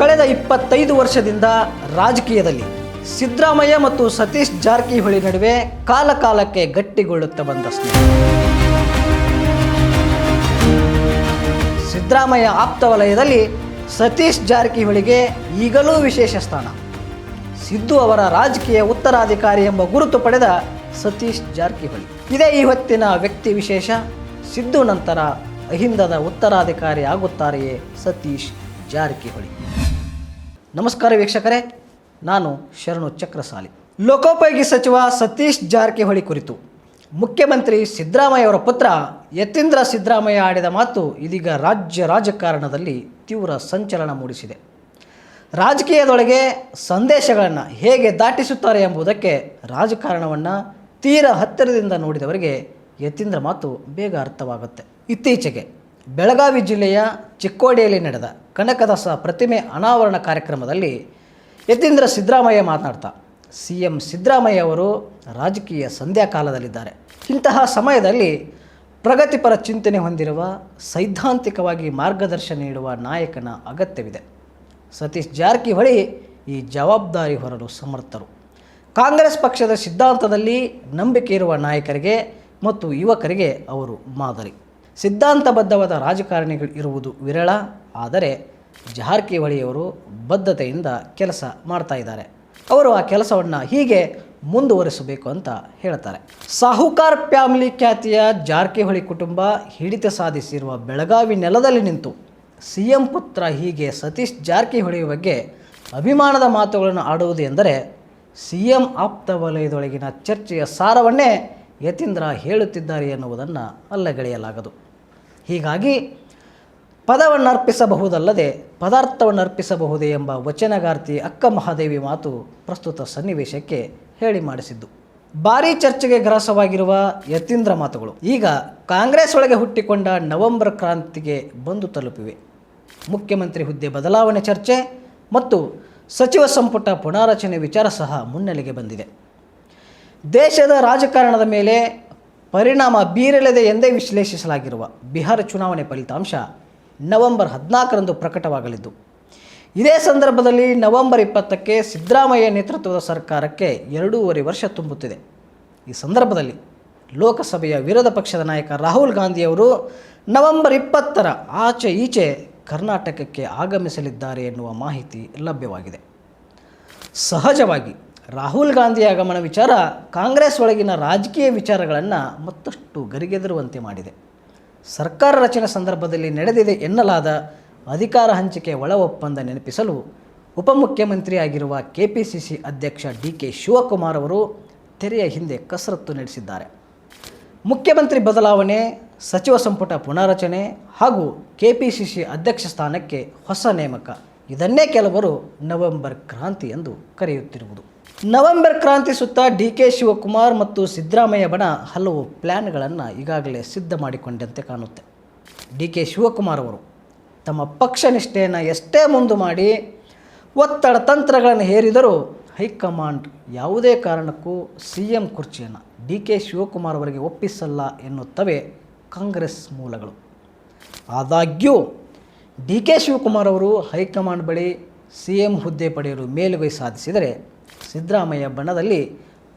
ಕಳೆದ ಇಪ್ಪತ್ತೈದು ವರ್ಷದಿಂದ ರಾಜಕೀಯದಲ್ಲಿ ಸಿದ್ದರಾಮಯ್ಯ ಮತ್ತು ಸತೀಶ್ ಜಾರಕಿಹೊಳಿ ನಡುವೆ ಕಾಲಕಾಲಕ್ಕೆ ಗಟ್ಟಿಗೊಳ್ಳುತ್ತಾ ಬಂದ ಸ್ನೇಹ. ಸಿದ್ದರಾಮಯ್ಯ ಆಪ್ತ ವಲಯದಲ್ಲಿ ಸತೀಶ್ ಜಾರಕಿಹೊಳಿಗೆ ಈಗಲೂ ವಿಶೇಷ ಸ್ಥಾನ. ಸಿದ್ದು ಅವರ ರಾಜಕೀಯ ಉತ್ತರಾಧಿಕಾರಿ ಎಂಬ ಗುರುತು ಪಡೆದ ಸತೀಶ್ ಜಾರಕಿಹೊಳಿ. ಇದೇ ಇವತ್ತಿನ ವ್ಯಕ್ತಿ ವಿಶೇಷ, ಸಿದ್ದು ನಂತರ ಅಹಿಂದದ ಉತ್ತರಾಧಿಕಾರಿ ಆಗುತ್ತಾರೆಯೇ ಸತೀಶ್ ಜಾರಕಿಹೊಳಿ. ನಮಸ್ಕಾರ ವೀಕ್ಷಕರೇ, ನಾನು ಶರಣು ಚಕ್ರಸಾಲಿ. ಲೋಕೋಪಯೋಗಿ ಸಚಿವ ಸತೀಶ್ ಜಾರಕಿಹೊಳಿ ಕುರಿತು ಮುಖ್ಯಮಂತ್ರಿ ಸಿದ್ದರಾಮಯ್ಯ ಅವರ ಪುತ್ರ ಯತೀಂದ್ರ ಸಿದ್ದರಾಮಯ್ಯ ಆಡಿದ ಮಾತು ಇದೀಗ ರಾಜ್ಯ ರಾಜಕಾರಣದಲ್ಲಿ ತೀವ್ರ ಸಂಚಲನ ಮೂಡಿಸಿದೆ. ರಾಜಕೀಯದೊಳಗೆ ಸಂದೇಶಗಳನ್ನು ಹೇಗೆ ದಾಟಿಸುತ್ತಾರೆ ಎಂಬುದಕ್ಕೆ ರಾಜಕಾರಣವನ್ನು ತೀರ ಹತ್ತಿರದಿಂದ ನೋಡಿದವರಿಗೆ ಯತೀಂದ್ರ ಮಾತು ಬೇಗ ಅರ್ಥವಾಗುತ್ತೆ. ಇತ್ತೀಚೆಗೆ ಬೆಳಗಾವಿ ಜಿಲ್ಲೆಯ ಚಿಕ್ಕೋಡಿಯಲ್ಲಿ ನಡೆದ ಕನಕದಾಸ ಪ್ರತಿಮೆ ಅನಾವರಣ ಕಾರ್ಯಕ್ರಮದಲ್ಲಿ ಯತೀಂದ್ರ ಸಿದ್ದರಾಮಯ್ಯ ಮಾತನಾಡ್ತಾ ಸಿ ಎಂ ಸಿದ್ದರಾಮಯ್ಯ ಅವರು ರಾಜಕೀಯ ಸಂಧ್ಯಾಕಾಲದಲ್ಲಿದ್ದಾರೆ. ಇಂತಹ ಸಮಯದಲ್ಲಿ ಪ್ರಗತಿಪರ ಚಿಂತನೆ ಹೊಂದಿರುವ, ಸೈದ್ಧಾಂತಿಕವಾಗಿ ಮಾರ್ಗದರ್ಶನ ನೀಡುವ ನಾಯಕನ ಅಗತ್ಯವಿದೆ. ಸತೀಶ್ ಜಾರಕಿಹೊಳಿ ಈ ಜವಾಬ್ದಾರಿ ಹೊರಲು ಸಮರ್ಥರು. ಕಾಂಗ್ರೆಸ್ ಪಕ್ಷದ ಸಿದ್ಧಾಂತದಲ್ಲಿ ನಂಬಿಕೆ ಇರುವ ನಾಯಕರಿಗೆ ಮತ್ತು ಯುವಕರಿಗೆ ಅವರು ಮಾದರಿ. ಸಿದ್ಧಾಂತಬದ್ಧವಾದ ರಾಜಕಾರಣಿಗಳು ಇರುವುದು ವಿರಳ, ಆದರೆ ಜಾರಕಿಹೊಳಿಯವರು ಬದ್ಧತೆಯಿಂದ ಕೆಲಸ ಮಾಡ್ತಾ ಇದ್ದಾರೆ. ಅವರು ಆ ಕೆಲಸವನ್ನು ಹೀಗೆ ಮುಂದುವರಿಸಬೇಕು ಅಂತ ಹೇಳ್ತಾರೆ. ಸಾಹುಕಾರ್ ಫ್ಯಾಮಿಲಿ ಖ್ಯಾತಿಯ ಜಾರಕಿಹೊಳಿ ಕುಟುಂಬ ಹಿಡಿತ ಸಾಧಿಸಿರುವ ಬೆಳಗಾವಿ ನೆಲದಲ್ಲಿ ನಿಂತು ಸಿ ಎಂ ಪುತ್ರ ಹೀಗೆ ಸತೀಶ್ ಜಾರಕಿಹೊಳಿ ಬಗ್ಗೆ ಅಭಿಮಾನದ ಮಾತುಗಳನ್ನು ಆಡುವುದು ಎಂದರೆ ಸಿ ಎಂ ಆಪ್ತ ವಲಯದೊಳಗಿನ ಚರ್ಚೆಯ ಸಾರವನ್ನೇ ಯತೀಂದ್ರ ಹೇಳುತ್ತಿದ್ದಾರೆ ಎನ್ನುವುದನ್ನು ಅಲ್ಲಗಳೆಯಲಾಗದು. ಹೀಗಾಗಿ ಪದವನ್ನು ಅರ್ಪಿಸಬಹುದಲ್ಲದೆ ಪದಾರ್ಥವನ್ನು ಅರ್ಪಿಸಬಹುದೇ ಎಂಬ ವಚನಗಾರ್ತಿ ಅಕ್ಕ ಮಹಾದೇವಿ ಮಾತು ಪ್ರಸ್ತುತ ಸನ್ನಿವೇಶಕ್ಕೆ ಹೇಳಿ ಮಾಡಿಸಿದ್ದು. ಭಾರೀ ಚರ್ಚೆಗೆ ಗ್ರಾಸವಾಗಿರುವ ಯತೀಂದ್ರ ಮಾತುಗಳು ಈಗ ಕಾಂಗ್ರೆಸ್ ಒಳಗೆ ಹುಟ್ಟಿಕೊಂಡ ನವೆಂಬರ್ ಕ್ರಾಂತಿಗೆ ಬಂದು ತಲುಪಿವೆ. ಮುಖ್ಯಮಂತ್ರಿ ಹುದ್ದೆ ಬದಲಾವಣೆ ಚರ್ಚೆ ಮತ್ತು ಸಚಿವ ಸಂಪುಟ ಪುನಾರಚನೆ ವಿಚಾರ ಸಹ ಮುನ್ನೆಲೆಗೆ ಬಂದಿದೆ. ದೇಶದ ರಾಜಕಾರಣದ ಮೇಲೆ ಪರಿಣಾಮ ಬೀರಲಿದೆ ಎಂದೇ ವಿಶ್ಲೇಷಿಸಲಾಗಿರುವ ಬಿಹಾರ ಚುನಾವಣೆ ಫಲಿತಾಂಶ ನವೆಂಬರ್ ಹದಿನಾಲ್ಕರಂದು ಪ್ರಕಟವಾಗಲಿದ್ದು. ಇದೇ ಸಂದರ್ಭದಲ್ಲಿ ನವೆಂಬರ್ ಇಪ್ಪತ್ತಕ್ಕೆ ಸಿದ್ದರಾಮಯ್ಯ ನೇತೃತ್ವದ ಸರ್ಕಾರಕ್ಕೆ ಎರಡೂವರೆ ವರ್ಷ ತುಂಬುತ್ತಿದೆ. ಈ ಸಂದರ್ಭದಲ್ಲಿ ಲೋಕಸಭೆಯ ವಿರೋಧ ಪಕ್ಷದ ನಾಯಕ ರಾಹುಲ್ ಗಾಂಧಿಯವರು ನವೆಂಬರ್ ಇಪ್ಪತ್ತರ ಆಚೆ ಈಚೆ ಕರ್ನಾಟಕಕ್ಕೆ ಆಗಮಿಸಲಿದ್ದಾರೆ ಎನ್ನುವ ಮಾಹಿತಿ ಲಭ್ಯವಾಗಿದೆ. ಸಹಜವಾಗಿ ರಾಹುಲ್ ಗಾಂಧಿ ಆಗಮನ ವಿಚಾರ ಕಾಂಗ್ರೆಸ್ ಒಳಗಿನ ರಾಜಕೀಯ ವಿಚಾರಗಳನ್ನು ಮತ್ತಷ್ಟು ಗರಿಗೆದರುವಂತೆ ಮಾಡಿದೆ. ಸರ್ಕಾರ ರಚನೆ ಸಂದರ್ಭದಲ್ಲಿ ನಡೆದಿದೆ ಎನ್ನಲಾದ ಅಧಿಕಾರ ಹಂಚಿಕೆ ಒಳ ಒಪ್ಪಂದ ನೆನಪಿಸಲು ಉಪಮುಖ್ಯಮಂತ್ರಿಯಾಗಿರುವ ಕೆ ಪಿ ಸಿ ಸಿ ಅಧ್ಯಕ್ಷ ಡಿ ಕೆ ಶಿವಕುಮಾರ್ ಅವರು ತೆರೆಯ ಹಿಂದೆ ಕಸರತ್ತು ನಡೆಸಿದ್ದಾರೆ. ಮುಖ್ಯಮಂತ್ರಿ ಬದಲಾವಣೆ, ಸಚಿವ ಸಂಪುಟ ಪುನಾರಚನೆ ಹಾಗೂ ಕೆ ಪಿ ಸಿ ಸಿ ಅಧ್ಯಕ್ಷ ಸ್ಥಾನಕ್ಕೆ ಹೊಸ ನೇಮಕ. ಇದನ್ನೇ ಕೆಲವರು ನವೆಂಬರ್ ಕ್ರಾಂತಿ ಎಂದು ಕರೆಯುತ್ತಿರುವುದು. ನವೆಂಬರ್ ಕ್ರಾಂತಿ ಸುತ್ತ ಡಿ ಕೆ ಶಿವಕುಮಾರ್ ಮತ್ತು ಸಿದ್ದರಾಮಯ್ಯ ಬಣ ಹಲವು ಪ್ಲ್ಯಾನ್ಗಳನ್ನು ಈಗಾಗಲೇ ಸಿದ್ಧ ಮಾಡಿಕೊಂಡಂತೆ ಕಾಣುತ್ತೆ. ಡಿ ಕೆ ಶಿವಕುಮಾರ್ ಅವರು ತಮ್ಮ ಪಕ್ಷ ನಿಷ್ಠೆಯನ್ನು ಎಷ್ಟೇ ಮುಂದೆ ಮಾಡಿ ಒತ್ತಡ ತಂತ್ರಗಳನ್ನು ಹೇರಿದರೂ ಹೈಕಮಾಂಡ್ ಯಾವುದೇ ಕಾರಣಕ್ಕೂ ಸಿ ಎಂ ಕುರ್ಚಿಯನ್ನು ಡಿ ಕೆ ಶಿವಕುಮಾರ್ ಅವರಿಗೆ ಒಪ್ಪಿಸಲ್ಲ ಎನ್ನುತ್ತವೆ ಕಾಂಗ್ರೆಸ್ ಮೂಲಗಳು. ಆದಾಗ್ಯೂ ಡಿ ಕೆ ಶಿವಕುಮಾರ್ ಅವರು ಹೈಕಮಾಂಡ್ ಬಳಿ ಸಿ ಎಂ ಹುದ್ದೆ ಪಡೆಯಲು ಮೇಲುಗೈ ಸಾಧಿಸಿದರೆ Siddaramaiah ಬಣದಲ್ಲಿ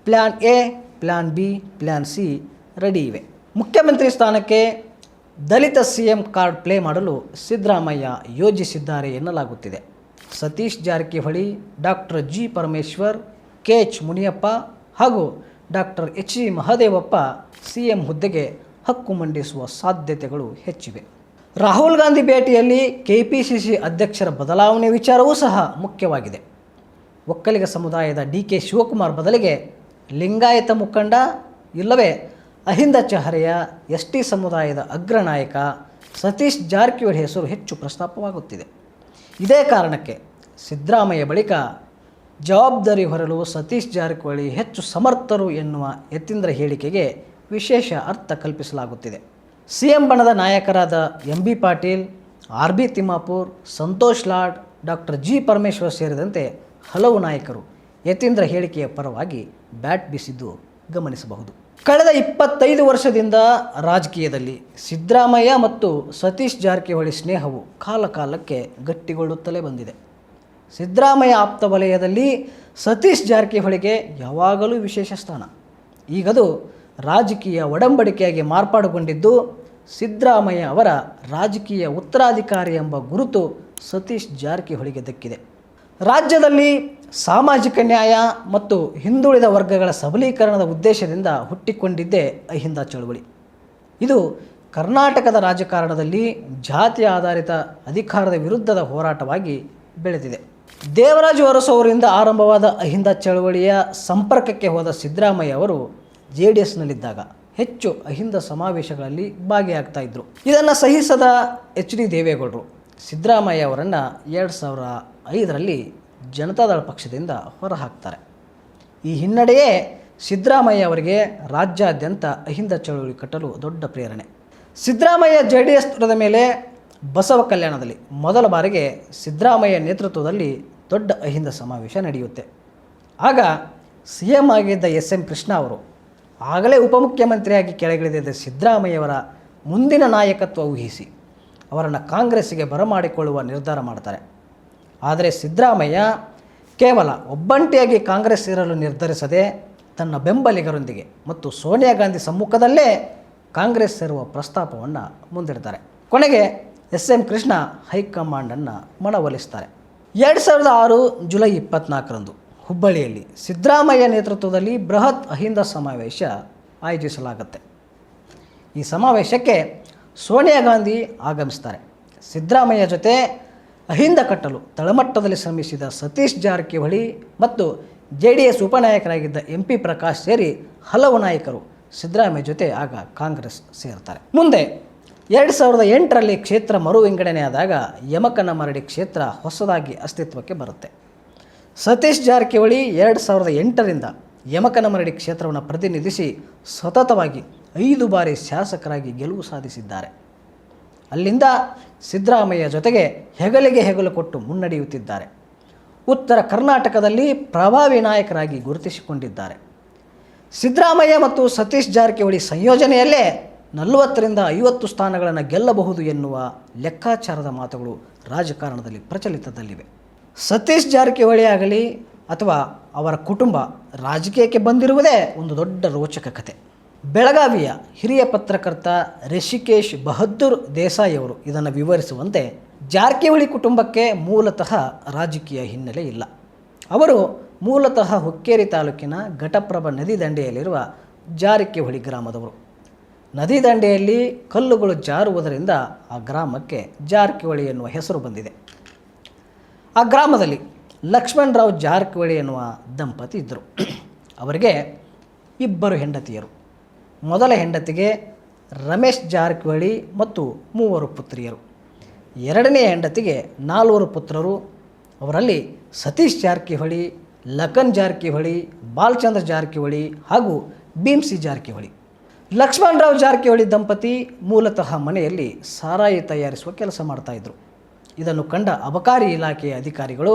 plan A plan B plan C ready ಇವೆ. ಮುಖ್ಯಮಂತ್ರಿ ಸ್ಥಾನಕ್ಕೆ ದಲಿತ ಸಿ ಎಂ ಕಾರ್ಡ್ ಪ್ಲೇ ಮಾಡಲು ಸಿದ್ದರಾಮಯ್ಯ ಯೋಜಿಸಿದ್ದಾರೆ ಎನ್ನಲಾಗುತ್ತಿದೆ. Satish Jarkiholi, doctor G Parameshwar K H Muniyappa ಹಾಗೂ doctor H G Mahadevappa C M ಹುದ್ದೆಗೆ ಹಕ್ಕು ಮಂಡಿಸುವ ಸಾಧ್ಯತೆಗಳು ಹೆಚ್ಚಿವೆ. ರಾಹುಲ್ ಗಾಂಧಿ ಭೇಟಿಯಲ್ಲಿ ಕೆಪಿಸಿಸಿ ಅಧ್ಯಕ್ಷರ ಬದಲಾವಣೆ ವಿಚಾರವೂ ಸಹ ಮುಖ್ಯವಾಗಿದೆ. ಒಕ್ಕಲಿಗ ಸಮುದಾಯದ ಡಿ ಕೆ ಶಿವಕುಮಾರ್ ಬದಲಿಗೆ ಲಿಂಗಾಯತ ಮುಖಂಡ ಇಲ್ಲವೇ ಅಹಿಂದ ಚಹರೆಯ ಎಸ್ ಟಿ ಸಮುದಾಯದ ಅಗ್ರನಾಯಕ ಸತೀಶ್ ಜಾರಕಿಹೊಳಿ ಹೆಸರು ಹೆಚ್ಚು ಪ್ರಸ್ತಾಪವಾಗುತ್ತಿದೆ. ಇದೇ ಕಾರಣಕ್ಕೆ ಸಿದ್ದರಾಮಯ್ಯ ಬಳಿಕ ಜವಾಬ್ದಾರಿ ಹೊರಲು ಸತೀಶ್ ಜಾರಕಿಹೊಳಿ ಹೆಚ್ಚು ಸಮರ್ಥರು ಎನ್ನುವ ಯತೀಂದ್ರ ಹೇಳಿಕೆಗೆ ವಿಶೇಷ ಅರ್ಥ ಕಲ್ಪಿಸಲಾಗುತ್ತಿದೆ. ಸಿ ಎಂ ಬಣದ ನಾಯಕರಾದ M B Patil, R B Timmapur, Santosh Lad, doctor G Parameshwar ಸೇರಿದಂತೆ ಹಲವು ನಾಯಕರು ಯತೀಂದ್ರ ಹೇಳಿಕೆಯ ಪರವಾಗಿ ಬ್ಯಾಟ್ ಬೀಸಿದ್ದು ಗಮನಿಸಬಹುದು. ಕಳೆದ ಇಪ್ಪತ್ತೈದು ವರ್ಷದಿಂದ ರಾಜಕೀಯದಲ್ಲಿ ಸಿದ್ದರಾಮಯ್ಯ ಮತ್ತು ಸತೀಶ್ ಜಾರಕಿಹೊಳಿ ಸ್ನೇಹವು ಕಾಲಕಾಲಕ್ಕೆ ಗಟ್ಟಿಗೊಳ್ಳುತ್ತಲೇ ಬಂದಿದೆ. ಸಿದ್ದರಾಮಯ್ಯ ಆಪ್ತ ವಲಯದಲ್ಲಿ ಸತೀಶ್ ಜಾರಕಿಹೊಳಿಗೆ ಯಾವಾಗಲೂ ವಿಶೇಷ ಸ್ಥಾನ. ಈಗದು ರಾಜಕೀಯ ಒಡಂಬಡಿಕೆಯಾಗಿ ಮಾರ್ಪಾಡುಗೊಂಡಿದ್ದು ಸಿದ್ದರಾಮಯ್ಯ ಅವರ ರಾಜಕೀಯ ಉತ್ತರಾಧಿಕಾರಿ ಎಂಬ ಗುರುತು ಸತೀಶ್ ಜಾರಕಿಹೊಳಿಗೆ ದಕ್ಕಿದೆ. ರಾಜ್ಯದಲ್ಲಿ ಸಾಮಾಜಿಕ ನ್ಯಾಯ ಮತ್ತು ಹಿಂದುಳಿದ ವರ್ಗಗಳ ಸಬಲೀಕರಣದ ಉದ್ದೇಶದಿಂದ ಹುಟ್ಟಿಕೊಂಡಿದ್ದೇ ಅಹಿಂದ ಚಳುವಳಿ. ಇದು ಕರ್ನಾಟಕದ ರಾಜಕಾರಣದಲ್ಲಿ ಜಾತಿ ಆಧಾರಿತ ಅಧಿಕಾರದ ವಿರುದ್ಧದ ಹೋರಾಟವಾಗಿ ಬೆಳೆದಿದೆ. ದೇವರಾಜು ಅರಸು ಆರಂಭವಾದ ಅಹಿಂದ ಚಳವಳಿಯ ಸಂಪರ್ಕಕ್ಕೆ ಹೋದ ಸಿದ್ದರಾಮಯ್ಯ ಅವರು ಜೆ ಡಿ ಎಸ್ನಲ್ಲಿದ್ದಾಗ ಹೆಚ್ಚು ಅಹಿಂದ ಸಮಾವೇಶಗಳಲ್ಲಿ ಭಾಗಿಯಾಗ್ತಾ ಇದ್ದರು ಇದನ್ನು ಸಹಿಸದ ಎಚ್ ಡಿ ದೇವೇಗೌಡರು. ಸಿದ್ದರಾಮಯ್ಯ ಅವರನ್ನು ಎರಡು ಸಾವಿರ ಐದರಲ್ಲಿ ಜನತಾದಳ ಪಕ್ಷದಿಂದ ಹೊರಹಾಕ್ತಾರೆ. ಈ ಹಿನ್ನಡೆಯೇ ಸಿದ್ದರಾಮಯ್ಯ ಅವರಿಗೆ ರಾಜ್ಯಾದ್ಯಂತ ಅಹಿಂದ ಚಳುವಳಿ ಕಟ್ಟಲು ದೊಡ್ಡ ಪ್ರೇರಣೆ. ಸಿದ್ದರಾಮಯ್ಯ ಜೆ ಡಿ ಎಸ್ ಮೇಲೆ ಬಸವ ಕಲ್ಯಾಣದಲ್ಲಿ ಮೊದಲ ಬಾರಿಗೆ ಸಿದ್ದರಾಮಯ್ಯ ನೇತೃತ್ವದಲ್ಲಿ ದೊಡ್ಡ ಅಹಿಂದ ಸಮಾವೇಶ ನಡೆಯುತ್ತೆ. ಆಗ ಸಿ ಎಂ ಆಗಿದ್ದ ಎಸ್ ಎಂ ಕೃಷ್ಣ ಅವರು ಆಗಲೇ ಉಪಮುಖ್ಯಮಂತ್ರಿಯಾಗಿ ಕೆಳಗಿಳಿದಿದ್ದ ಸಿದ್ದರಾಮಯ್ಯವರ ಮುಂದಿನ ನಾಯಕತ್ವ ಊಹಿಸಿ, ಅವರನ್ನು ಕಾಂಗ್ರೆಸ್ಸಿಗೆ ಬರಮಾಡಿಕೊಳ್ಳುವ ನಿರ್ಧಾರ ಮಾಡ್ತಾರೆ. ಆದರೆ ಸಿದ್ದರಾಮಯ್ಯ ಕೇವಲ ಒಬ್ಬಂಟಿಯಾಗಿ ಕಾಂಗ್ರೆಸ್ ಸೇರಲು ನಿರ್ಧರಿಸದೆ ತನ್ನ ಬೆಂಬಲಿಗರೊಂದಿಗೆ ಮತ್ತು ಸೋನಿಯಾ ಗಾಂಧಿ ಸಮ್ಮುಖದಲ್ಲೇ ಕಾಂಗ್ರೆಸ್ ಸೇರುವ ಪ್ರಸ್ತಾಪವನ್ನು ಮುಂದಿಡ್ತಾರೆ. ಕೊನೆಗೆ ಎಸ್ ಎಂ ಕೃಷ್ಣ ಹೈಕಮಾಂಡನ್ನು ಮನವೊಲಿಸ್ತಾರೆ ಎರಡು ಸಾವಿರದ ಆರು ಜುಲೈ ಇಪ್ಪತ್ನಾಲ್ಕರಂದು ಹುಬ್ಬಳ್ಳಿಯಲ್ಲಿ ಸಿದ್ದರಾಮಯ್ಯ ನೇತೃತ್ವದಲ್ಲಿ ಬೃಹತ್ ಅಹಿಂದ ಸಮಾವೇಶ ಆಯೋಜಿಸಲಾಗುತ್ತೆ. ಈ ಸಮಾವೇಶಕ್ಕೆ ಸೋನಿಯಾ ಗಾಂಧಿ ಆಗಮಿಸ್ತಾರೆ. ಸಿದ್ದರಾಮಯ್ಯ ಜೊತೆ ಅಹಿಂದ ಕಟ್ಟಲು ತಳಮಟ್ಟದಲ್ಲಿ ಶ್ರಮಿಸಿದ ಸತೀಶ್ ಜಾರಕಿಹೊಳಿ ಮತ್ತು ಜೆ ಡಿ ಎಸ್ ಉಪನಾಯಕರಾಗಿದ್ದ ಎಂ ಪಿ ಪ್ರಕಾಶ್ ಸೇರಿ ಹಲವು ನಾಯಕರು ಸಿದ್ದರಾಮಯ್ಯ ಜೊತೆ ಆಗ ಕಾಂಗ್ರೆಸ್ ಸೇರ್ತಾರೆ. ಮುಂದೆ ಎರಡು ಸಾವಿರದ ಎಂಟರಲ್ಲಿ ಕ್ಷೇತ್ರ ಮರು ವಿಂಗಡಣೆಯಾದಾಗ ಯಮಕನ ಮರಡಿ ಕ್ಷೇತ್ರ ಹೊಸದಾಗಿ ಅಸ್ತಿತ್ವಕ್ಕೆ ಬರುತ್ತೆ. ಸತೀಶ್ ಜಾರಕಿಹೊಳಿ ಎರಡು ಸಾವಿರದ ಎಂಟರಿಂದ ಯಮಕನ ಮರಡಿ ಕ್ಷೇತ್ರವನ್ನು ಪ್ರತಿನಿಧಿಸಿ ಸತತವಾಗಿ ಐದು ಬಾರಿ ಶಾಸಕರಾಗಿ ಗೆಲುವು ಸಾಧಿಸಿದ್ದಾರೆ. ಅಲ್ಲಿಂದ ಸಿದ್ದರಾಮಯ್ಯ ಜೊತೆಗೆ ಹೆಗಲಿಗೆ ಹೆಗಲು ಕೊಟ್ಟು ಮುನ್ನಡೆಯುತ್ತಿದ್ದಾರೆ. ಉತ್ತರ ಕರ್ನಾಟಕದಲ್ಲಿ ಪ್ರಭಾವಿ ನಾಯಕರಾಗಿ ಗುರುತಿಸಿಕೊಂಡಿದ್ದಾರೆ. ಸಿದ್ದರಾಮಯ್ಯ ಮತ್ತು ಸತೀಶ್ ಜಾರಕಿಹೊಳಿ ಸಂಯೋಜನೆಯಲ್ಲೇ ನಲವತ್ತರಿಂದ ಐವತ್ತು ಸ್ಥಾನಗಳನ್ನು ಗೆಲ್ಲಬಹುದು ಎನ್ನುವ ಲೆಕ್ಕಾಚಾರದ ಮಾತುಗಳು ರಾಜಕಾರಣದಲ್ಲಿ ಪ್ರಚಲಿತದಲ್ಲಿವೆ. ಸತೀಶ್ ಜಾರಕಿಹೊಳಿ ಆಗಲಿ ಅಥವಾ ಅವರ ಕುಟುಂಬ ರಾಜಕೀಯಕ್ಕೆ ಬಂದಿರುವುದೇ ಒಂದು ದೊಡ್ಡ ರೋಚಕ ಕತೆ. ಬೆಳಗಾವಿಯ ಹಿರಿಯ ಪತ್ರಕರ್ತ ರಿಷಿಕೇಶ್ ಬಹದ್ದೂರ್ ದೇಸಾಯಿಯವರು ಇದನ್ನು ವಿವರಿಸುವಂತೆ ಜಾರಕಿಹೊಳಿ ಕುಟುಂಬಕ್ಕೆ ಮೂಲತಃ ರಾಜಕೀಯ ಹಿನ್ನೆಲೆ ಇಲ್ಲ. ಅವರು ಮೂಲತಃ ಹುಕ್ಕೇರಿ ತಾಲೂಕಿನ ಘಟಪ್ರಭ ನದಿ ದಂಡೆಯಲ್ಲಿರುವ ಜಾರಕಿಹೊಳಿ ಗ್ರಾಮದವರು. ನದಿ ದಂಡೆಯಲ್ಲಿ ಕಲ್ಲುಗಳು ಜಾರುವುದರಿಂದ ಆ ಗ್ರಾಮಕ್ಕೆ ಜಾರಕಿಹೊಳಿ ಎನ್ನುವ ಹೆಸರು ಬಂದಿದೆ. ಆ ಗ್ರಾಮದಲ್ಲಿ ಲಕ್ಷ್ಮಣರಾವ್ ಜಾರಕಿಹೊಳಿ ಎನ್ನುವ ದಂಪತಿ ಇದ್ದರು. ಅವರಿಗೆ ಇಬ್ಬರು ಹೆಂಡತಿಯರು. ಮೊದಲ ಹೆಂಡತಿಗೆ ರಮೇಶ್ ಜಾರಕಿಹೊಳಿ ಮತ್ತು ಮೂವರು ಪುತ್ರಿಯರು. ಎರಡನೇ ಹೆಂಡತಿಗೆ ನಾಲ್ವರು ಪುತ್ರರು. ಅವರಲ್ಲಿ ಸತೀಶ್ ಜಾರಕಿಹೊಳಿ, ಲಖನ್ ಜಾರಕಿಹೊಳಿ, ಬಾಲಚಂದ್ರ ಜಾರಕಿಹೊಳಿ ಹಾಗೂ ಭೀಮ್ಸಿ ಜಾರಕಿಹೊಳಿ. ಲಕ್ಷ್ಮಣರಾವ್ ಜಾರಕಿಹೊಳಿ ದಂಪತಿ ಮೂಲತಃ ಮನೆಯಲ್ಲಿ ಸಾರಾಯಿ ತಯಾರಿಸುವ ಕೆಲಸ ಮಾಡ್ತಾಯಿದ್ರು ಇದನ್ನು ಕಂಡ ಅಬಕಾರಿ ಇಲಾಖೆಯ ಅಧಿಕಾರಿಗಳು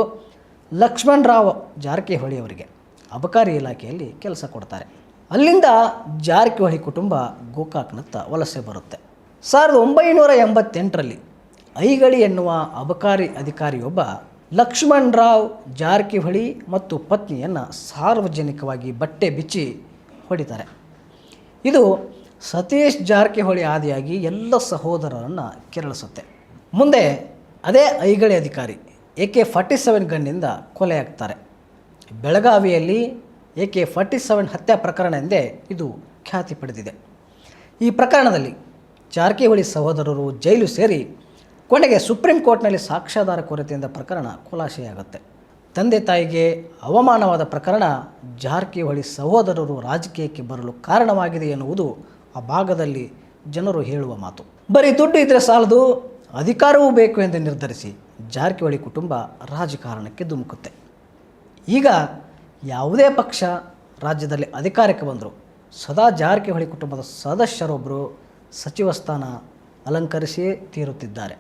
ಲಕ್ಷ್ಮಣರಾವ್ ಜಾರಕಿಹೊಳಿ ಅವರಿಗೆ ಅಬಕಾರಿ ಇಲಾಖೆಯಲ್ಲಿ ಕೆಲಸ ಕೊಡ್ತಾರೆ. ಅಲ್ಲಿಂದ ಜಾರಕಿಹೊಳಿ ಕುಟುಂಬ ಗೋಕಾಕ್ನತ್ತ ವಲಸೆ ಬರುತ್ತೆ. ಸಾವಿರದ ಒಂಬೈನೂರ ಎಂಬತ್ತೆಂಟರಲ್ಲಿ ಐಗಳಿ ಎನ್ನುವ ಅಬಕಾರಿ ಅಧಿಕಾರಿಯೊಬ್ಬ ಲಕ್ಷ್ಮಣರಾವ್ ಜಾರಕಿಹೊಳಿ ಮತ್ತು ಪತ್ನಿಯನ್ನು ಸಾರ್ವಜನಿಕವಾಗಿ ಬಟ್ಟೆ ಬಿಚ್ಚಿ ಹೊಡಿತಾರೆ. ಇದು ಸತೀಶ್ ಜಾರಕಿಹೊಳಿ ಆದಿಯಾಗಿ ಎಲ್ಲ ಸಹೋದರರನ್ನು ಕೆರಳಿಸುತ್ತೆ. ಮುಂದೆ ಅದೇ ಐಗಳಿ ಅಧಿಕಾರಿ ಎ ಕೆ ಫಾರ್ಟಿ ಸೆವೆನ್ ಗನ್ನಿಂದ ಕೊಲೆಯಾಗ್ತಾರೆ. ಬೆಳಗಾವಿಯಲ್ಲಿ ಎ ಕೆ ಫಾರ್ಟಿ ಸೆವೆನ್ ಹತ್ಯೆ ಪ್ರಕರಣ ಎಂದೇ ಇದು ಖ್ಯಾತಿ ಪಡೆದಿದೆ. ಈ ಪ್ರಕರಣದಲ್ಲಿ ಜಾರಕಿಹೊಳಿ ಸಹೋದರರು ಜೈಲು ಸೇರಿ ಕೊನೆಗೆ ಸುಪ್ರೀಂ ಕೋರ್ಟ್ನಲ್ಲಿ ಸಾಕ್ಷ್ಯಾಧಾರ ಕೊರತೆಯಿಂದ ಪ್ರಕರಣ ಖುಲಾಸೆಯಾಗುತ್ತೆ. ತಂದೆ ತಾಯಿಗೆ ಅವಮಾನವಾದ ಪ್ರಕರಣ ಜಾರಕಿಹೊಳಿ ಸಹೋದರರು ರಾಜಕೀಯಕ್ಕೆ ಬರಲು ಕಾರಣವಾಗಿದೆ ಎನ್ನುವುದು ಆ ಭಾಗದಲ್ಲಿ ಜನರು ಹೇಳುವ ಮಾತು. ಬರೀ ದುಡ್ಡು ಇದ್ದರೆ ಸಾಲದು, ಅಧಿಕಾರವೂ ಬೇಕು ಎಂದು ನಿರ್ಧರಿಸಿ ಜಾರಕಿಹೊಳಿ ಕುಟುಂಬ ರಾಜಕಾರಣಕ್ಕೆ ಧುಮುಕುತ್ತೆ. ಈಗ ಯಾವುದೇ ಪಕ್ಷ ರಾಜ್ಯದಲ್ಲಿ ಅಧಿಕಾರಕ್ಕೆ ಬಂದರು ಸದಾ ಜಾರಕಿಹೊಳಿ ಕುಟುಂಬದ ಸದಸ್ಯರೊಬ್ಬರು ಸಚಿವ ಸ್ಥಾನ ಅಲಂಕರಿಸಿ ತೀರುತ್ತಿದ್ದಾರೆ.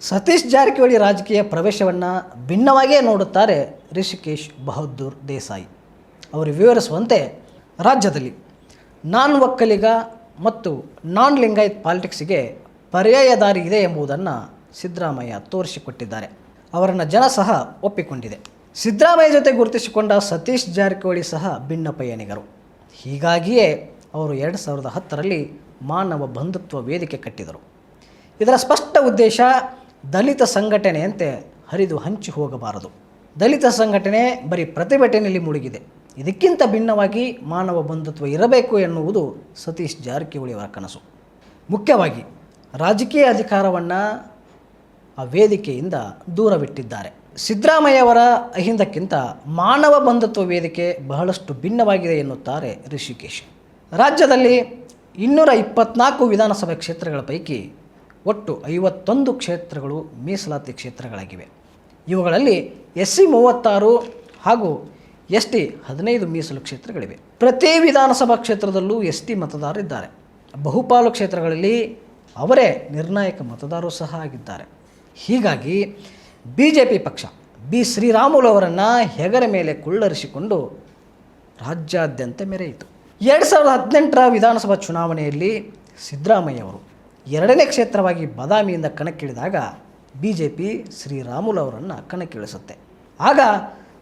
ಸತೀಶ್ ಜಾರಕಿಹೊಳಿ ರಾಜಕೀಯ ಪ್ರವೇಶವನ್ನು ಭಿನ್ನವಾಗಿಯೇ ನೋಡುತ್ತಾರೆ ರಿಷಿಕೇಶ್ ಬಹದ್ದೂರ್ ದೇಸಾಯಿ. ಅವರು ವಿವರಿಸುವಂತೆ ರಾಜ್ಯದಲ್ಲಿ ನಾನ್ ಒಕ್ಕಲಿಗ ಮತ್ತು ನಾನ್ ಲಿಂಗಾಯತ್ ಪಾಲಿಟಿಕ್ಸಿಗೆ ಪರ್ಯಾಯ ದಾರಿ ಇದೆ ಎಂಬುದನ್ನು ಸಿದ್ದರಾಮಯ್ಯ ತೋರಿಸಿಕೊಟ್ಟಿದ್ದಾರೆ. ಅವರನ್ನು ಜನ ಸಹ ಒಪ್ಪಿಕೊಂಡಿದೆ. ಸಿದ್ದರಾಮಯ್ಯ ಜೊತೆ ಗುರುತಿಸಿಕೊಂಡ ಸತೀಶ್ ಜಾರಕಿಹೊಳಿ ಸಹ ಭಿನ್ನ ಪಯಣಿಗರು. ಹೀಗಾಗಿಯೇ ಅವರು ಎರಡು ಸಾವಿರದ ಹತ್ತರಲ್ಲಿ ಮಾನವ ಬಂಧುತ್ವ ವೇದಿಕೆ ಕಟ್ಟಿದರು. ಇದರ ಸ್ಪಷ್ಟ ಉದ್ದೇಶ ದಲಿತ ಸಂಘಟನೆಯಂತೆ ಹರಿದು ಹಂಚಿ ಹೋಗಬಾರದು. ದಲಿತ ಸಂಘಟನೆ ಬರೀ ಪ್ರತಿಭಟನೆಯಲ್ಲಿ ಮುಳುಗಿದೆ. ಇದಕ್ಕಿಂತ ಭಿನ್ನವಾಗಿ ಮಾನವ ಬಂಧುತ್ವ ಇರಬೇಕು ಎನ್ನುವುದು ಸತೀಶ್ ಜಾರಕಿಹೊಳಿ ಅವರ ಕನಸು. ಮುಖ್ಯವಾಗಿ ರಾಜಕೀಯ ಅಧಿಕಾರವನ್ನು ಆ ವೇದಿಕೆಯಿಂದ ದೂರವಿಟ್ಟಿದ್ದಾರೆ. ಸಿದ್ದರಾಮಯ್ಯ ಅವರ ಅಹಿಂದಕ್ಕಿಂತ ಮಾನವ ಬಂಧುತ್ವ ವೇದಿಕೆ ಬಹಳಷ್ಟು ಭಿನ್ನವಾಗಿದೆ ಎನ್ನುತ್ತಾರೆ ಋಷಿಕೇಶ್ ರಾಜ್ಯದಲ್ಲಿ ಇನ್ನೂರ ಇಪ್ಪತ್ನಾಲ್ಕು ವಿಧಾನಸಭೆ ಕ್ಷೇತ್ರಗಳ ಪೈಕಿ ಒಟ್ಟು ಐವತ್ತೊಂದು ಕ್ಷೇತ್ರಗಳು ಮೀಸಲಾತಿ ಕ್ಷೇತ್ರಗಳಾಗಿವೆ. ಇವುಗಳಲ್ಲಿ ಎಸ್ ಸಿ ಮೂವತ್ತಾರು ಹಾಗೂ ಎಸ್ ಟಿ ಹದಿನೈದು ಮೀಸಲು ಕ್ಷೇತ್ರಗಳಿವೆ. ಪ್ರತಿ ವಿಧಾನಸಭಾ ಕ್ಷೇತ್ರದಲ್ಲೂ ಎಸ್ ಟಿ ಮತದಾರರಿದ್ದಾರೆ ಬಹುಪಾಲು ಕ್ಷೇತ್ರಗಳಲ್ಲಿ ಅವರೇ ನಿರ್ಣಾಯಕ ಮತದಾರರು ಸಹ ಆಗಿದ್ದಾರೆ. ಹೀಗಾಗಿ ಬಿ ಜೆ ಪಿ ಪಕ್ಷ ಬಿ ಶ್ರೀರಾಮುಲು ಅವರನ್ನು ಹೆಗರ ಮೇಲೆ ಕುಳ್ಳರಿಸಿಕೊಂಡು ರಾಜ್ಯಾದ್ಯಂತ ಮೆರೆಯಿತು. ಎರಡು ಸಾವಿರದ ಹದಿನೆಂಟರ ವಿಧಾನಸಭಾ ಚುನಾವಣೆಯಲ್ಲಿ ಸಿದ್ದರಾಮಯ್ಯ ಅವರು ಎರಡನೇ ಕ್ಷೇತ್ರವಾಗಿ ಬದಾಮಿಯಿಂದ ಕಣಕ್ಕಿಳಿದಾಗ ಬಿ ಜೆ ಪಿ ಶ್ರೀರಾಮುಲು ಅವರನ್ನು ಕಣಕ್ಕಿಳಿಸುತ್ತೆ. ಆಗ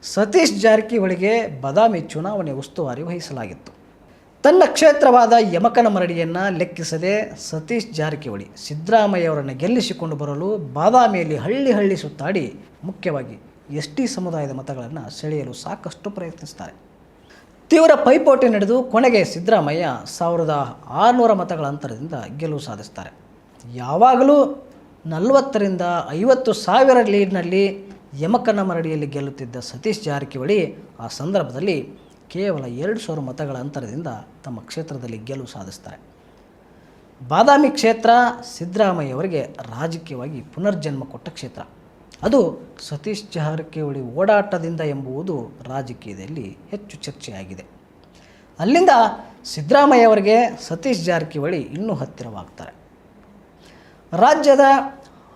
ಸತೀಶ್ ಜಾರಕಿಹೊಳಿಗೆ ಬದಾಮಿ ಚುನಾವಣೆ ಉಸ್ತುವಾರಿ ವಹಿಸಲಾಗಿತ್ತು. ತನ್ನ ಕ್ಷೇತ್ರವಾದ ಯಮಕನ ಮರಡಿಯನ್ನು ಲೆಕ್ಕಿಸದೆ ಸತೀಶ್ ಜಾರಕಿಹೊಳಿ ಸಿದ್ದರಾಮಯ್ಯವರನ್ನು ಗೆಲ್ಲಿಸಿಕೊಂಡು ಬರಲು ಬಾದಾಮಿಯಲ್ಲಿ ಹಳ್ಳಿ ಹಳ್ಳಿ ಸುತ್ತಾಡಿ ಮುಖ್ಯವಾಗಿ ಎಸ್ ಟಿ ಸಮುದಾಯದ ಮತಗಳನ್ನು ಸೆಳೆಯಲು ಸಾಕಷ್ಟು ಪ್ರಯತ್ನಿಸ್ತಾರೆ. ತೀವ್ರ ಪೈಪೋಟಿ ನಡೆದು ಕೊನೆಗೆ ಸಿದ್ದರಾಮಯ್ಯ ಸಾವಿರದ ಆರುನೂರ ಮತಗಳ ಅಂತರದಿಂದ ಗೆಲುವು ಸಾಧಿಸ್ತಾರೆ. ಯಾವಾಗಲೂ ನಲವತ್ತರಿಂದ ಐವತ್ತು ಸಾವಿರ ಲೀಡ್ನಲ್ಲಿ ಯಮಕನ ಮರಡಿಯಲ್ಲಿ ಗೆಲ್ಲುತ್ತಿದ್ದ ಸತೀಶ್ ಜಾರಕಿಹೊಳಿ ಆ ಸಂದರ್ಭದಲ್ಲಿ ಕೇವಲ ಎರಡು ಸಾವಿರ ಮತಗಳ ಅಂತರದಿಂದ ತಮ್ಮ ಕ್ಷೇತ್ರದಲ್ಲಿ ಗೆಲುವು ಸಾಧಿಸ್ತಾರೆ. ಬಾದಾಮಿ ಕ್ಷೇತ್ರ ಸಿದ್ದರಾಮಯ್ಯ ಅವರಿಗೆ ರಾಜಕೀಯವಾಗಿ ಪುನರ್ಜನ್ಮ ಕೊಟ್ಟ ಕ್ಷೇತ್ರ. ಅದು ಸತೀಶ್ ಜಾರಕಿಹೊಳಿ ಓಡಾಟದಿಂದ ಎಂಬುವುದು ರಾಜಕೀಯದಲ್ಲಿ ಹೆಚ್ಚು ಚರ್ಚೆಯಾಗಿದೆ. ಅಲ್ಲಿಂದ ಸಿದ್ದರಾಮಯ್ಯ ಅವರಿಗೆ ಸತೀಶ್ ಜಾರಕಿಹೊಳಿ ಇನ್ನೂ ಹತ್ತಿರವಾಗ್ತಾರೆ. ರಾಜ್ಯದ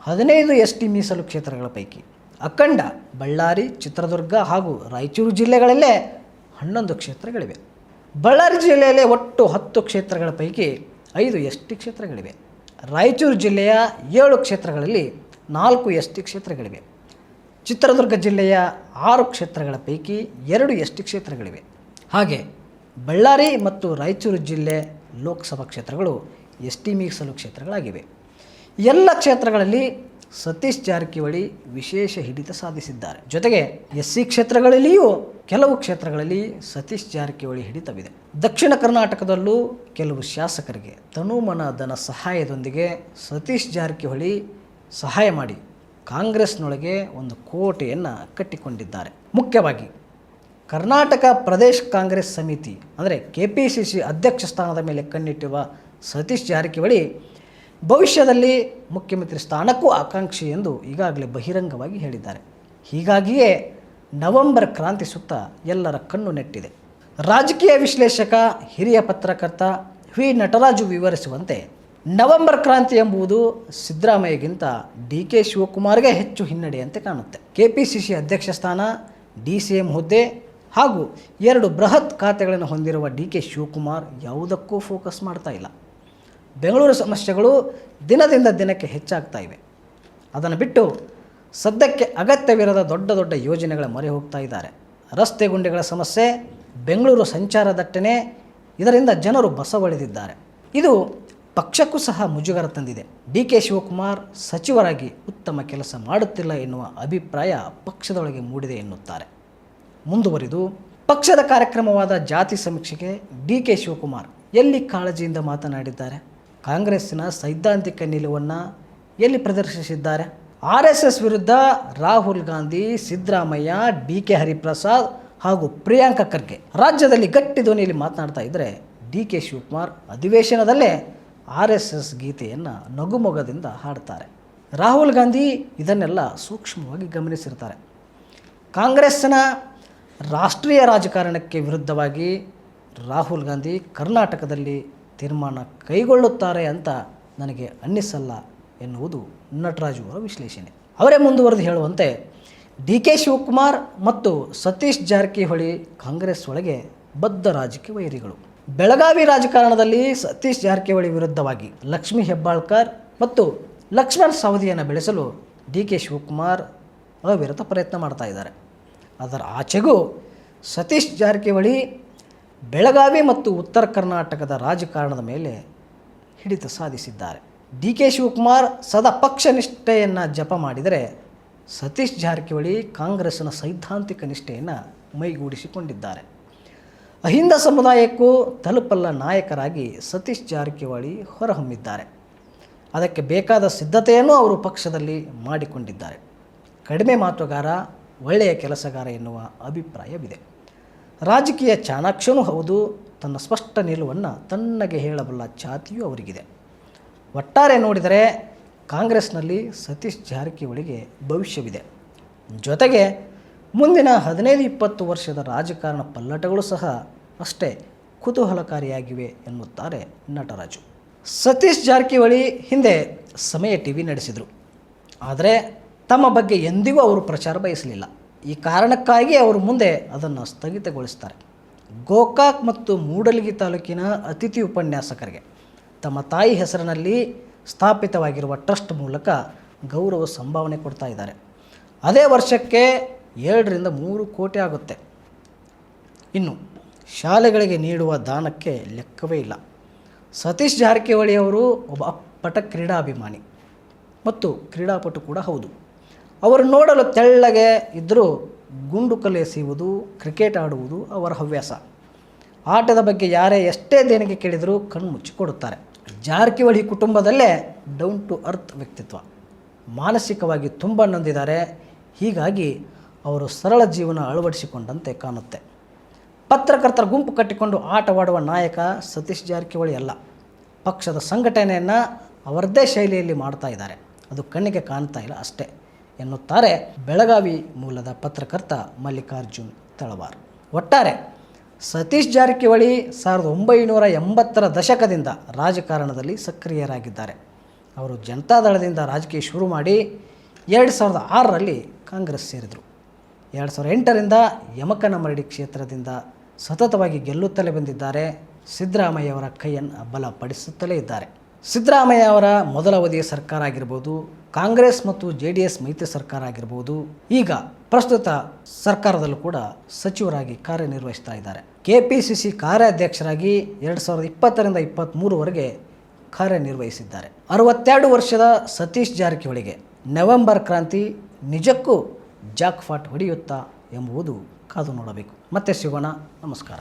ಹದಿನೈದು ಎಸ್ ಟಿ ಮೀಸಲು ಕ್ಷೇತ್ರಗಳ ಪೈಕಿ ಅಖಂಡ, ಬಳ್ಳಾರಿ, ಚಿತ್ರದುರ್ಗ ಹಾಗೂ ರಾಯಚೂರು ಜಿಲ್ಲೆಗಳಲ್ಲೇ ಹನ್ನೊಂದು ಕ್ಷೇತ್ರಗಳಿವೆ. ಬಳ್ಳಾರಿ ಜಿಲ್ಲೆಯಲ್ಲಿ ಒಟ್ಟು ಹತ್ತು ಕ್ಷೇತ್ರಗಳ ಪೈಕಿ ಐದು ಎಸ್ ಟಿ ಕ್ಷೇತ್ರಗಳಿವೆ. ರಾಯಚೂರು ಜಿಲ್ಲೆಯ ಏಳು ಕ್ಷೇತ್ರಗಳಲ್ಲಿ ನಾಲ್ಕು ಎಸ್ ಟಿ ಕ್ಷೇತ್ರಗಳಿವೆ. ಚಿತ್ರದುರ್ಗ ಜಿಲ್ಲೆಯ ಆರು ಕ್ಷೇತ್ರಗಳ ಪೈಕಿ ಎರಡು ಎಸ್ ಟಿ ಕ್ಷೇತ್ರಗಳಿವೆ. ಹಾಗೆ ಬಳ್ಳಾರಿ ಮತ್ತು ರಾಯಚೂರು ಜಿಲ್ಲೆ ಲೋಕಸಭಾ ಕ್ಷೇತ್ರಗಳು ಎಸ್ ಟಿ ಮೀಸಲು ಕ್ಷೇತ್ರಗಳಾಗಿವೆ. ಎಲ್ಲ ಕ್ಷೇತ್ರಗಳಲ್ಲಿ ಸತೀಶ್ ಜಾರಕಿಹೊಳಿ ವಿಶೇಷ ಹಿಡಿತ ಸಾಧಿಸಿದ್ದಾರೆ. ಜೊತೆಗೆ ಎಸ್ ಸಿ ಕ್ಷೇತ್ರಗಳಲ್ಲಿಯೂ ಕೆಲವು ಕ್ಷೇತ್ರಗಳಲ್ಲಿ ಸತೀಶ್ ಜಾರಕಿಹೊಳಿ ಹಿಡಿತವಿದೆ. ದಕ್ಷಿಣ ಕರ್ನಾಟಕದಲ್ಲೂ ಕೆಲವು ಶಾಸಕರಿಗೆ ತನುಮನ ಧನ ಸಹಾಯದೊಂದಿಗೆ ಸತೀಶ್ ಜಾರಕಿಹೊಳಿ ಸಹಾಯ ಮಾಡಿ ಕಾಂಗ್ರೆಸ್ನೊಳಗೆ ಒಂದು ಕೋಟೆಯನ್ನು ಕಟ್ಟಿಕೊಂಡಿದ್ದಾರೆ. ಮುಖ್ಯವಾಗಿ ಕರ್ನಾಟಕ ಪ್ರದೇಶ ಕಾಂಗ್ರೆಸ್ ಸಮಿತಿ, ಅಂದರೆ ಕೆ ಪಿ ಸಿ ಸಿ ಅಧ್ಯಕ್ಷ ಸ್ಥಾನದ ಮೇಲೆ ಕಣ್ಣಿಟ್ಟಿರುವ ಸತೀಶ್ ಜಾರಕಿಹೊಳಿ ಭವಿಷ್ಯದಲ್ಲಿ ಮುಖ್ಯಮಂತ್ರಿ ಸ್ಥಾನಕ್ಕೂ ಆಕಾಂಕ್ಷಿ ಎಂದು ಈಗಾಗಲೇ ಬಹಿರಂಗವಾಗಿ ಹೇಳಿದ್ದಾರೆ. ಹೀಗಾಗಿಯೇ ನವೆಂಬರ್ ಕ್ರಾಂತಿ ಸುತ್ತ ಎಲ್ಲರ ಕಣ್ಣು ನೆಟ್ಟಿದೆ. ರಾಜಕೀಯ ವಿಶ್ಲೇಷಕ, ಹಿರಿಯ ಪತ್ರಕರ್ತ, ವಿ. ನಟರಾಜು ವಿವರಿಸುವಂತೆ ನವೆಂಬರ್ ಕ್ರಾಂತಿ ಎಂಬುದು ಸಿದ್ದರಾಮಯ್ಯಗಿಂತ ಡಿ. ಕೆ. ಶಿವಕುಮಾರ್ಗೆ ಹೆಚ್ಚು ಹಿನ್ನಡೆಯಂತೆ ಕಾಣುತ್ತೆ. ಕೆ ಪಿ ಸಿ ಸಿ ಅಧ್ಯಕ್ಷ ಸ್ಥಾನ ಡಿ ಸಿ ಎಂ ಹುದ್ದೆ ಹಾಗೂ ಎರಡು ಬೃಹತ್ ಖಾತೆಗಳನ್ನು ಹೊಂದಿರುವ ಡಿ. ಕೆ. ಶಿವಕುಮಾರ್ ಯಾವುದಕ್ಕೂ ಫೋಕಸ್ ಮಾಡ್ತಾ ಇಲ್ಲ. ಬೆಂಗಳೂರು ಸಮಸ್ಯೆಗಳು ದಿನದಿಂದ ದಿನಕ್ಕೆ ಹೆಚ್ಚಾಗ್ತಾ ಇವೆ. ಅದನ್ನು ಬಿಟ್ಟು ಸದ್ಯಕ್ಕೆ ಅಗತ್ಯವಿರದ ದೊಡ್ಡ ದೊಡ್ಡ ಯೋಜನೆಗಳ ಮೊರೆ ಹೋಗ್ತಾ ಇದ್ದಾರೆ. ರಸ್ತೆ ಗುಂಡಿಗಳ ಸಮಸ್ಯೆ, ಬೆಂಗಳೂರು ಸಂಚಾರ ದಟ್ಟಣೆ, ಇದರಿಂದ ಜನರು ಬಸವಳಿದಿದ್ದಾರೆ. ಇದು ಪಕ್ಷಕ್ಕೂ ಸಹ ಮುಜುಗರ ತಂದಿದೆ. ಡಿ ಕೆ ಶಿವಕುಮಾರ್ ಸಚಿವರಾಗಿ ಉತ್ತಮ ಕೆಲಸ ಮಾಡುತ್ತಿಲ್ಲ ಎನ್ನುವ ಅಭಿಪ್ರಾಯ ಪಕ್ಷದೊಳಗೆ ಮೂಡಿದೆ ಎನ್ನುತ್ತಾರೆ. ಮುಂದುವರಿದು, ಪಕ್ಷದ ಕಾರ್ಯಕ್ರಮವಾದ ಜಾತಿ ಸಮೀಕ್ಷೆಗೆ ಡಿ ಕೆ ಶಿವಕುಮಾರ್ ಎಲ್ಲಿ ಕಾಳಜಿಯಿಂದ ಮಾತನಾಡಿದ್ದಾರೆ? ಕಾಂಗ್ರೆಸ್ಸಿನ ಸೈದ್ಧಾಂತಿಕ ನಿಲುವನ್ನು ಎಲ್ಲಿ ಪ್ರದರ್ಶಿಸಿದ್ದಾರೆ? ಆರ್ ಎಸ್ ಎಸ್ ವಿರುದ್ಧ ರಾಹುಲ್ ಗಾಂಧಿ, ಸಿದ್ದರಾಮಯ್ಯ, ಡಿ ಕೆ ಹರಿಪ್ರಸಾದ್ ಹಾಗೂ ಪ್ರಿಯಾಂಕ ಖರ್ಗೆ ರಾಜ್ಯದಲ್ಲಿ ಗಟ್ಟಿ ಧ್ವನಿಯಲ್ಲಿ ಮಾತನಾಡ್ತಾ ಇದ್ದರೆ ಡಿ ಕೆ ಶಿವಕುಮಾರ್ ಅಧಿವೇಶನದಲ್ಲೇ ಆರ್ ಎಸ್ ಎಸ್ ಗೀತೆಯನ್ನು ನಗುಮೊಗದಿಂದ ಹಾಡ್ತಾರೆ. ರಾಹುಲ್ ಗಾಂಧಿ ಇದನ್ನೆಲ್ಲ ಸೂಕ್ಷ್ಮವಾಗಿ ಗಮನಿಸಿರ್ತಾರೆ. ಕಾಂಗ್ರೆಸ್ಸಿನ ರಾಷ್ಟ್ರೀಯ ರಾಜಕಾರಣಕ್ಕೆ ವಿರುದ್ಧವಾಗಿ ರಾಹುಲ್ ಗಾಂಧಿ ಕರ್ನಾಟಕದಲ್ಲಿ ತೀರ್ಮಾನ ಕೈಗೊಳ್ಳುತ್ತಾರೆ ಅಂತ ನನಗೆ ಅನ್ನಿಸಲ್ಲ ಎನ್ನುವುದು ನಟರಾಜು ಅವರ ವಿಶ್ಲೇಷಣೆ. ಅವರೇ ಮುಂದುವರೆದು ಹೇಳುವಂತೆ ಡಿ ಕೆ ಶಿವಕುಮಾರ್ ಮತ್ತು ಸತೀಶ್ ಜಾರಕಿಹೊಳಿ ಕಾಂಗ್ರೆಸ್ ಒಳಗೆ ಬದ್ಧ ರಾಜಕೀಯ ವೈರಿಗಳು. ಬೆಳಗಾವಿ ರಾಜಕಾರಣದಲ್ಲಿ ಸತೀಶ್ ಜಾರಕಿಹೊಳಿ ವಿರುದ್ಧವಾಗಿ ಲಕ್ಷ್ಮೀ ಹೆಬ್ಬಾಳ್ಕರ್ ಮತ್ತು ಲಕ್ಷ್ಮಣ್ ಸವದಿಯನ್ನು ಬೆಳೆಸಲು ಡಿ ಕೆ ಶಿವಕುಮಾರ್ ಅವಿರತ ಪ್ರಯತ್ನ ಮಾಡ್ತಾ ಇದ್ದಾರೆ. ಅದರ ಆಚೆಗೂ ಸತೀಶ್ ಜಾರಕಿಹೊಳಿ ಬೆಳಗಾವಿ ಮತ್ತು ಉತ್ತರ ಕರ್ನಾಟಕದ ರಾಜಕಾರಣದ ಮೇಲೆ ಹಿಡಿತ ಸಾಧಿಸಿದ್ದಾರೆ. ಡಿ ಕೆ ಶಿವಕುಮಾರ್ ಸದಾ ಪಕ್ಷ ನಿಷ್ಠೆಯನ್ನು ಜಪ ಮಾಡಿದರೆ ಸತೀಶ್ ಜಾರಕಿಹೊಳಿ ಕಾಂಗ್ರೆಸ್ನ ಸೈದ್ಧಾಂತಿಕ ನಿಷ್ಠೆಯನ್ನು ಮೈಗೂಡಿಸಿಕೊಂಡಿದ್ದಾರೆ. ಅಹಿಂದ ಸಮುದಾಯಕ್ಕೂ ತಲುಪಲ್ಲ ನಾಯಕರಾಗಿ ಸತೀಶ್ ಜಾರಕಿಹೊಳಿ ಹೊರಹೊಮ್ಮಿದ್ದಾರೆ. ಅದಕ್ಕೆ ಬೇಕಾದ ಸಿದ್ಧತೆಯನ್ನು ಅವರು ಪಕ್ಷದಲ್ಲಿ ಮಾಡಿಕೊಂಡಿದ್ದಾರೆ. ಕಡಿಮೆ ಮಾತುಗಾರ, ಒಳ್ಳೆಯ ಕೆಲಸಗಾರ ಎನ್ನುವ ಅಭಿಪ್ರಾಯವಿದೆ. ರಾಜಕೀಯ ಚಾಣಾಕ್ಷನೂ ಹೌದು, ತನ್ನ ಸ್ಪಷ್ಟ ನಿಲುವನ್ನು ತಣ್ಣಗೆ ಹೇಳಬಲ್ಲ ಛಾತಿಯೂ ಅವರಿಗಿದೆ. ಒಟ್ಟಾರೆ ನೋಡಿದರೆ ಕಾಂಗ್ರೆಸ್ನಲ್ಲಿ ಸತೀಶ್ ಜಾರಕಿಹೊಳಿಗೆ ಭವಿಷ್ಯವಿದೆ. ಜೊತೆಗೆ ಮುಂದಿನ ಹದಿನೈದು ಇಪ್ಪತ್ತು ವರ್ಷದ ರಾಜಕಾರಣ ಪಲ್ಲಟಗಳು ಸಹ ಅಷ್ಟೇ ಕುತೂಹಲಕಾರಿಯಾಗಿವೆ ಎನ್ನುತ್ತಾರೆ ನಟರಾಜು. ಸತೀಶ್ ಜಾರಕಿಹೊಳಿ ಹಿಂದೆ ಸಮಯ ಟಿ ವಿ ನಡೆಸಿದರು. ಆದರೆ ತಮ್ಮ ಬಗ್ಗೆ ಎಂದಿಗೂ ಅವರು ಪ್ರಚಾರ ಬಯಸಲಿಲ್ಲ. ಈ ಕಾರಣಕ್ಕಾಗಿ ಅವರು ಮುಂದೆ ಅದನ್ನು ಸ್ಥಗಿತಗೊಳಿಸ್ತಾರೆ. ಗೋಕಾಕ್ ಮತ್ತು ಮೂಡಲಗಿ ತಾಲೂಕಿನ ಅತಿಥಿ ಉಪನ್ಯಾಸಕರಿಗೆ ತಮ್ಮ ತಾಯಿ ಹೆಸರಿನಲ್ಲಿ ಸ್ಥಾಪಿತವಾಗಿರುವ ಟ್ರಸ್ಟ್ ಮೂಲಕ ಗೌರವ ಸಂಭಾವನೆ ಕೊಡ್ತಾ ಇದ್ದಾರೆ. ಅದೇ ವರ್ಷಕ್ಕೆ ಎರಡರಿಂದ ಮೂರು ಕೋಟಿ ಆಗುತ್ತೆ. ಇನ್ನು ಶಾಲೆಗಳಿಗೆ ನೀಡುವ ದಾನಕ್ಕೆ ಲೆಕ್ಕವೇ ಇಲ್ಲ. ಸತೀಶ್ ಜಾರಕಿಹೊಳಿ ಅವರು ಒಬ್ಬ ಅಪ್ಪಟ ಕ್ರೀಡಾಭಿಮಾನಿ. ಮತ್ತು ಕ್ರೀಡಾಪಟು ಕೂಡ ಹೌದು. ಅವರು ನೋಡಲು ತೆಳ್ಳಗೆ ಇದ್ದರೂ ಗುಂಡು ಕಲೆ ಎಸೆಯುವುದು, ಕ್ರಿಕೆಟ್ ಆಡುವುದು ಅವರ ಹವ್ಯಾಸ. ಆಟದ ಬಗ್ಗೆ ಯಾರೇ ಎಷ್ಟೇ ದೇಣಿಗೆ ಕೇಳಿದರೂ ಕಣ್ಣು ಮುಚ್ಚಿಕೊಡುತ್ತಾರೆ. ಜಾರಕಿಹೊಳಿ ಕುಟುಂಬದಲ್ಲೇ ಡೌನ್ ಟು ಅರ್ತ್ ವ್ಯಕ್ತಿತ್ವ. ಮಾನಸಿಕವಾಗಿ ತುಂಬ ನೊಂದಿದ್ದಾರೆ. ಹೀಗಾಗಿ ಅವರು ಸರಳ ಜೀವನ ಅಳವಡಿಸಿಕೊಂಡಂತೆ ಕಾಣುತ್ತೆ. ಪತ್ರಕರ್ತರ ಗುಂಪು ಕಟ್ಟಿಕೊಂಡು ಆಟವಾಡುವ ನಾಯಕ ಸತೀಶ್ ಜಾರಕಿಹೊಳಿ ಅಲ್ಲ. ಪಕ್ಷದ ಸಂಘಟನೆಯನ್ನು ಅವರದ್ದೇ ಶೈಲಿಯಲ್ಲಿ ಮಾಡ್ತಾ ಇದ್ದಾರೆ. ಅದು ಕಣ್ಣಿಗೆ ಕಾಣ್ತಾ ಇಲ್ಲ ಅಷ್ಟೇ. ಎನ್ನುತ್ತಾರೆ ಬೆಳಗಾವಿ ಮೂಲದ ಪತ್ರಕರ್ತ ಮಲ್ಲಿಕಾರ್ಜುನ್ ತಳವಾರ್. ಒಟ್ಟಾರೆ, ಸತೀಶ್ ಜಾರಕಿಹೊಳಿ ಸಾವಿರದ ಒಂಬೈನೂರ ಎಂಬತ್ತರ ದಶಕದಿಂದ ರಾಜಕಾರಣದಲ್ಲಿ ಸಕ್ರಿಯರಾಗಿದ್ದಾರೆ. ಅವರು ಜನತಾದಳದಿಂದ ರಾಜಕೀಯ ಶುರು ಮಾಡಿ ಎರಡು ಸಾವಿರದ ಆರರಲ್ಲಿ ಕಾಂಗ್ರೆಸ್ ಸೇರಿದರು. ಎರಡು ಸಾವಿರದ ಎಂಟರಿಂದ ಯಮಕನಮರಡಿ ಕ್ಷೇತ್ರದಿಂದ ಸತತವಾಗಿ ಗೆಲ್ಲುತ್ತಲೇ ಬಂದಿದ್ದಾರೆ. ಸಿದ್ದರಾಮಯ್ಯವರ ಕೈಯನ್ನು ಬಲಪಡಿಸುತ್ತಲೇ ಇದ್ದಾರೆ. ಸಿದ್ದರಾಮಯ್ಯ ಅವರ ಮೊದಲ ಅವಧಿಯ ಸರ್ಕಾರ ಆಗಿರ್ಬೋದು ಕಾಂಗ್ರೆಸ್ ಮತ್ತು ಜೆ ಡಿ ಎಸ್ ಮೈತ್ರಿ ಸರ್ಕಾರ ಆಗಿರ್ಬೋದು, ಈಗ ಪ್ರಸ್ತುತ ಸರ್ಕಾರದಲ್ಲೂ ಕೂಡ ಸಚಿವರಾಗಿ ಕಾರ್ಯನಿರ್ವಹಿಸ್ತಾ ಇದ್ದಾರೆ. ಕೆ ಪಿ ಸಿ ಸಿ ಕಾರ್ಯಾಧ್ಯಕ್ಷರಾಗಿ ಎರಡು ಸಾವಿರದ ಇಪ್ಪತ್ತರಿಂದ ಇಪ್ಪತ್ತ್ಮೂರವರೆಗೆ ಕಾರ್ಯನಿರ್ವಹಿಸಿದ್ದಾರೆ. ಅರವತ್ತೆರಡು ವರ್ಷದ ಸತೀಶ್ ಜಾರಕಿಹೊಳಿಗೆ ನವೆಂಬರ್ ಕ್ರಾಂತಿ ನಿಜಕ್ಕೂ ಜಾಕ್ಫಾಟ್ ಹೊಡೆಯುತ್ತಾ ಎಂಬುದು ಕಾದು ನೋಡಬೇಕು. ಮತ್ತೆ ಸಿಗೋಣ. ನಮಸ್ಕಾರ.